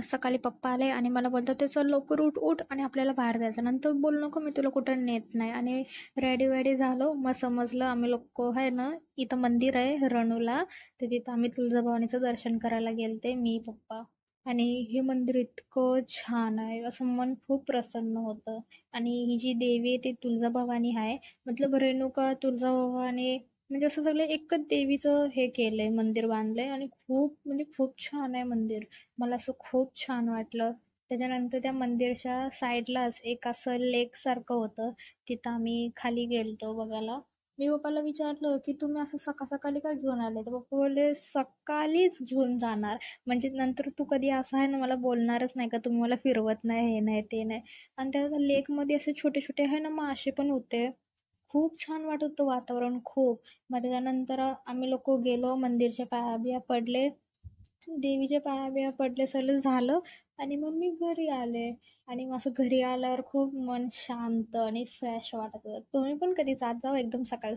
आज सकाळी पप्पा आले आणि मला बोलतात ते चल लवकर उठ उठ आणि आपल्याला बाहेर जायचं. नंतर बोल नको मी तुला कुठं नेत नाही. आणि रेडी वेडी झालो. मग समजलं आम्ही लोक आहे ना इथं मंदिर आहे रणूला तर तिथं आम्ही तुळजाभवानीचं दर्शन करायला गेलते मी पप्पा. आणि हे मंदिर इतकं छान आहे असं मन खूप प्रसन्न होतं. आणि ही जी देवी आहे ती तुळजाभवानी आहे. मतलब रेणुका तुळजाभवानी म्हणजे असं सगळं एकच देवीचं हे केलं आहे मंदिर बांधलं आहे आणि खूप म्हणजे खूप छान आहे मंदिर. मला असं खूप छान वाटलं. त्याच्यानंतर त्या मंदिरच्या साईडलाच एक असं लेकसारखं होतं. तिथं आम्ही खाली गेलतो बघायला. मी पप्पाला विचारलं की तुम्ही असं सकाळ सकाळी का घेऊन आले? तर पप्पा बोलले सकाळीच घेऊन जाणार. म्हणजे नंतर तू कधी असं आहे ना मला बोलणारच नाही का तुम्ही मला फिरवत नाही हे नाही ते नाही. आणि त्या लेकमध्ये असे छोटे छोटे आहे ना मासे पण होते. खूप छान वाटत होतं वातावरण खूप. मग त्याच्यानंतर आम्ही लोक गेलो मंदिरच्या पाया बिया पडले. देवीच्या पाया बिया पडले सगळं झालं आणि मग मी घरी आले. आणि मग असं घरी आल्यावर खूप मन शांत आणि फ्रेश वाटत होतं. तुम्ही पण कधी जात जाऊ एकदम सकाळी सकाळी?